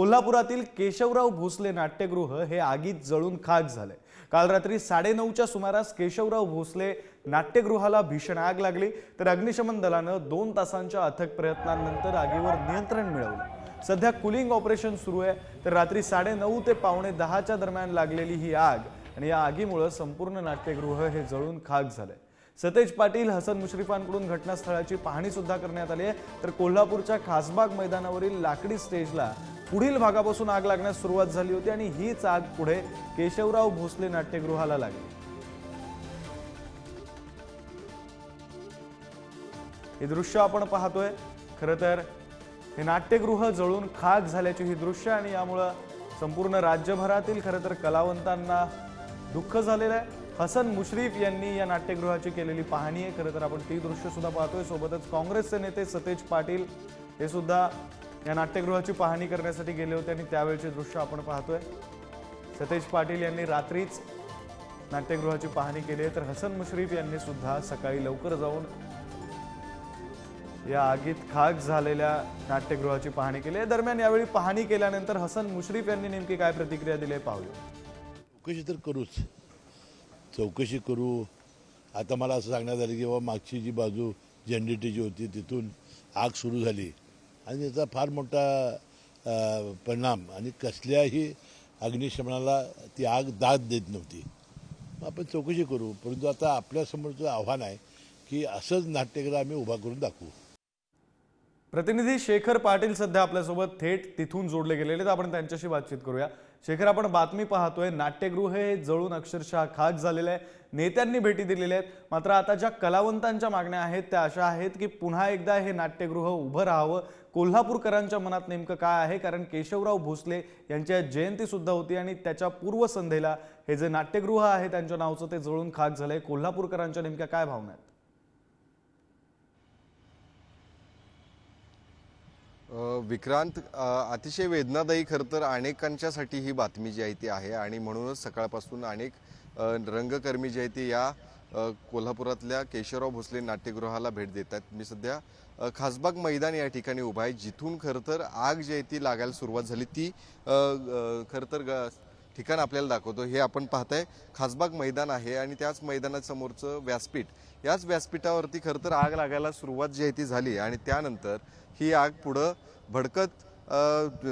कोल्हापुरातील केशवराव भोसले नाट्यगृह हे आगीत जळून खाक झाले. काल रात्री साडेनऊच्या सुमारास केशवराव भोसले नाट्यगृहाला भीषण आग लागली तर अग्निशमन दलानं दोन तासांच्या अथक प्रयत्नांनंतर आगीवर नियंत्रण मिळवलं. सध्या कुलिंग ऑपरेशन सुरू आहे तर रात्री साडेनऊ ते पावणे दहाच्या दरम्यान लागलेली ही आग आणि या आगीमुळं संपूर्ण नाट्यगृह हे जळून खाक झालं सतेज पाटील हसन मुश्रीफांकडून घटनास्थळाची पाहणी सुद्धा करण्यात आली आहे तर कोल्हापूरच्या खासबाग मैदानावरील लाकडी स्टेजला पुढील भागापासून आग लागण्यास सुरुवात झाली होती आणि हीच आग पुढे केशवराव भोसले नाट्यगृहाला लागली. हे दृश्य आपण पाहतोय. खरं तर हे नाट्यगृह जळून खाक झाल्याची ही दृश्य आणि यामुळं संपूर्ण राज्यभरातील खरं तर कलावंतांना दुःख झालेलं आहे. हसन मुश्रीफ यांनी या नाट्यगृहाची केलेली पाहणी आहे. खरं तर आपण ती दृश्य सुद्धा पाहतोय. सोबतच काँग्रेसचे नेते सतेज पाटील हे सुद्धा या नाट्यगृहाची पाहणी करण्यासाठी गेले होते आणि त्यावेळचे दृश्य आपण पाहतोय. सतेज पाटील यांनी रात्रीच नाट्यगृहाची पाहणी केली आहे. तर हसन मुश्रीफ यांनी सुद्धा सकाळी लवकर जाऊन या आगीत खाक झालेल्या नाट्यगृहाची पाहणी केली आहे. दरम्यान यावेळी पाहणी केल्यानंतर हसन मुश्रीफ यांनी नेमकी काय प्रतिक्रिया दिली आहे पाहूया. चौकशी तर करूच. चौकशी करू. आता मला असं सांगण्यात आलं की बाबा मागची जी बाजू जी होती तिथून आग सुरू झाली. आणि याचा फार मोठा परिणाम. आणि कसल्याही अग्निशमनाला ती आग दाद देत नव्हती. मग आपण चौकशी करू. परंतु आता आपल्यासमोरचं आव्हान आहे की असंच नाट्यगृह आम्ही उभा करून दाखवू. प्रतिनिधी शेखर पाटील सध्या आपल्यासोबत थेट तिथून जोडले गेलेले तर आपण त्यांच्याशी बातचीत करूया. शेखर आपण बातमी पाहतोय नाट्यगृह हे जळून अक्षरशः खाक झालेलं आहे. नेत्यांनी भेटी दिलेल्या आहेत. मात्र आता ज्या कलावंतांच्या मागण्या आहेत त्या अशा आहेत की पुन्हा एकदा हे नाट्यगृह उभं राहावं. कोल्हापूरकरांच्या मनात नेमकं काय आहे? कारण केशवराव भोसले यांच्या जयंतीसुद्धा होती आणि त्याच्या पूर्वसंध्येला हे जे नाट्यगृह आहे त्यांच्या नावचं ते जळून खाक झालंय. कोल्हापूरकरांच्या नेमक्या काय भावना आहेत? विक्रांत अतिशय वेदनादायी खरं तर अनेकांच्यासाठी ही बातमी जी आहे ती आहे आणि म्हणूनच सकाळपासून अनेक रंगकर्मी जे आहे ते या कोल्हापुरातल्या केशवराव भोसले नाट्यगृहाला भेट देत आहेत. मी सध्या खासबाग मैदान या ठिकाणी उभा आहे. जिथून खरं तर आग जी आहे ती लागायला सुरुवात झाली. ती खरं तर ग- ठिकाण आपल्याला दाखवतो. हे आपण पाहताय. खासबाग मैदान आहे आणि त्याच मैदानासमोरचं व्यासपीठ याच व्यासपीठावरती खरं तर आग लागायला सुरुवात जी आहे ती झाली आणि त्यानंतर ही आग पुढं भडकत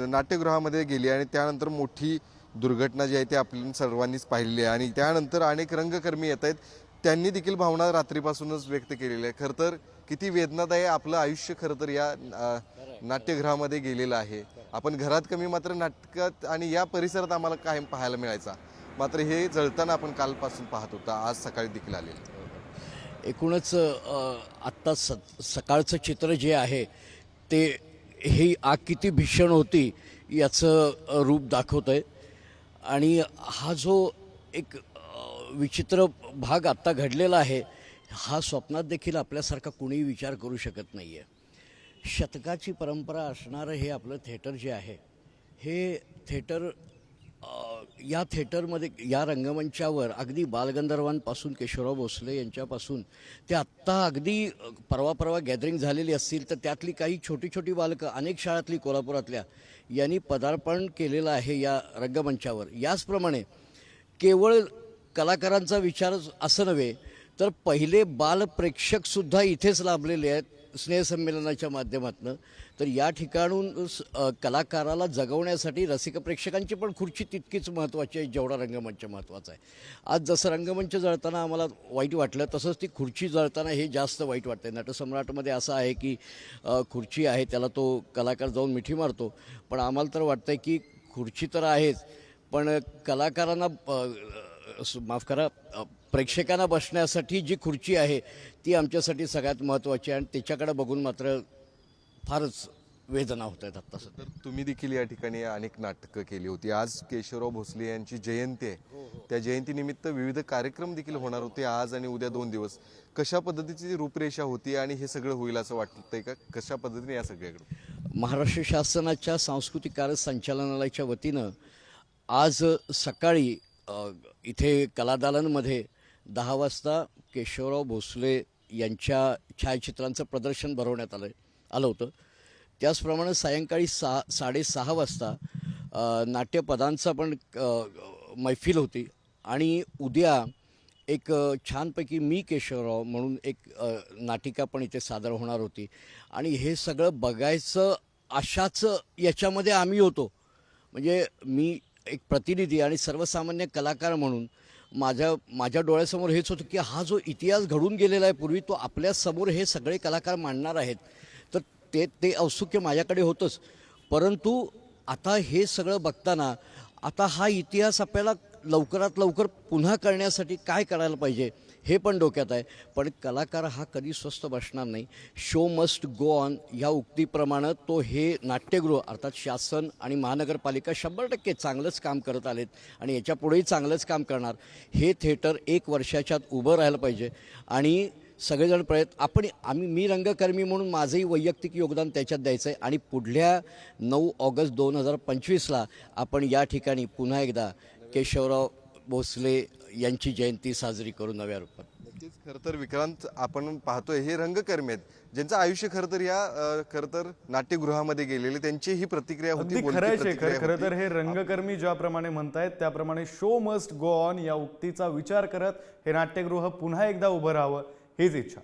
नाट्यगृहामध्ये गेली आणि त्यानंतर मोठी दुर्घटना जी आहे ती आपण सर्वांनीच पाहिलेली आहे. आणि त्यानंतर अनेक रंगकर्मी येत आहेत. त्यांनी देखील भावना रात्रीपासूनच व्यक्त केलेली आहे खरं तर किती वेदनादायी आपलं आयुष्य खरं तर या नाट्यगृहामध्ये गेलेलं आहे. आपण घरात कमी मात्र नाटकात आणि या परिसरात आम्हाला कायम पाहायला मिळायचा. मात्र हे जळताना आपण कालपासून पाहत होता. आज सकाळी देखील आलेलं एकूणच आत्ता स सकाळचं चित्र जे आहे ते ही आग किती भीषण होती याचं रूप दाखवतं आहे आणि हा जो एक विचित्र भाग आत्ता घडलेला आहे हा स्वप्नात देखील आपल्यासारखा कुणीही विचार करू शकत नाही आहे शतकाची परंपरा असणारं हे आपलं थिएटर जे आहे हे थिएटर या थिएटरमध्ये या रंगमंचावर अगदी बालगंधर्वांपासून केशवराव भोसले यांच्यापासून ते आत्ता अगदी परवा परवा गॅदरिंग झालेली असतील तर त्यातली काही छोटी छोटी बालकं अनेक शाळातली कोल्हापुरातल्या यांनी पदार्पण केलेलं आहे या रंगमंचावर. याचप्रमाणे केवळ कलाकारांचा विचारच असं नव्हे तर पहिले बालप्रेक्षकसुद्धा इथेच लाभलेले आहेत. स्नेहसंमेलनाच्या माध्यमातून तर या ठिकाणून स- कलाकाराला जगवण्यासाठी रसिक प्रेक्षकांची पण खुर्ची तितकीच महत्त्वाची आहे जेवढा रंगमंच महत्त्वाचा आहे. आज जसं रंगमंच जळताना आम्हाला वाईट वाटलं तसंच ती खुर्ची जळताना हे जास्त वाईट वाटतं नटसम्राटमध्ये असं आहे की खुर्ची आहे त्याला तो कलाकार जाऊन मिठी मारतो. पण आम्हाला तर वाटतं की खुर्ची तर आहेच पण कलाकारांना माफ करा प्रेक्षकांना बसण्यासाठी जी खुर्ची आहे ती आमच्यासाठी सगळ्यात महत्त्वाची आहे आणि त्याच्याकडे बघून मात्र फारच वेदना होत आहेत आत्ता सध्या. तर तुम्ही देखील या ठिकाणी अनेक नाटकं केली होती. आज केशवराव भोसले यांची जयंती आहे. त्या जयंतीनिमित्त विविध कार्यक्रम देखील होणार होते. आज आणि उद्या दोन दिवस. कशा पद्धतीची रूपरेषा होती आणि हे सगळं होईल असं वाटतंय का? कशा पद्धतीने या सगळ्याकडे महाराष्ट्र शासनाच्या सांस्कृतिक कार्य संचालनालयाच्या वतीनं आज सकाळी अ, इथे कलादालनमध्ये दहा वाजता केशवराव भोसले यांच्या छायाचित्रांचं प्रदर्शन भरवण्यात आलं आलं होतं. त्याचप्रमाणे सायंकाळी सहा साडेसहा वाजता नाट्यपदांचा पण मैफिल होती आणि उद्या एक छानपैकी मी केशवराव म्हणून एक नाटिका पण इथे सादर होणार होती. आणि हे सगळं बघायचं अशाच याच्यामध्ये आम्ही होतो. म्हणजे मी एक प्रतिनिधी आणि सर्वसामान्य कलाकार म्हणून माझ्या माझ्या डोळ्यासमोर हेच होतं की हा जो इतिहास घडून गेलेला आहे पूर्वी तो आपल्यासमोर हे सगळे कलाकार मांडणार आहेत. तर ते ते औत्सुक्य माझ्याकडे होतंच. परंतु आता हे सगळं बघताना आता हा इतिहास आपल्याला लवकरात लवकर पुन्हा करण्यासाठी काय करायला पाहिजे? हे पण डोक्यात आहे. पण कलाकार हा कधी स्वस्त बसणार नाही. शो मस्ट गो ऑन ह्या उक्तीप्रमाणे तो हे नाट्यगृह अर्थात शासन आणि महानगरपालिका शंभर टक्के चांगलंच काम करत आलेत आणि याच्यापुढेही चांगलंच काम करणार. हे थिएटर एक वर्षाच्यात उभं राहायला पाहिजे. आणि सगळेजण प्रयत्न आपण आम्ही मी रंगकर्मी म्हणून माझंही वैयक्तिक योगदान त्याच्यात द्यायचं आहे आणि पुढल्या नऊ ऑगस्ट दोन हजार पंचवीसला आपण या ठिकाणी पुन्हा एकदा केशवराव भोसले यांची जयंती साजरी करू नव्या रूपात नक्कीच खरं तर विक्रांत आपण पाहतोय हे रंगकर्मी आहेत ज्यांचं आयुष्य खरं तर या खरं तर नाट्यगृहामध्ये गेलेले त्यांची ही प्रतिक्रिया होती बोलकी खरं आहे प्रतिक्रिया शेखर खरं होती. तर हे रंगकर्मी ज्याप्रमाणे म्हणतायत त्याप्रमाणे शो मस्ट गो ऑन या उक्तीचा विचार करत हे नाट्यगृह पुन्हा एकदा उभं राहावं हीच इच्छा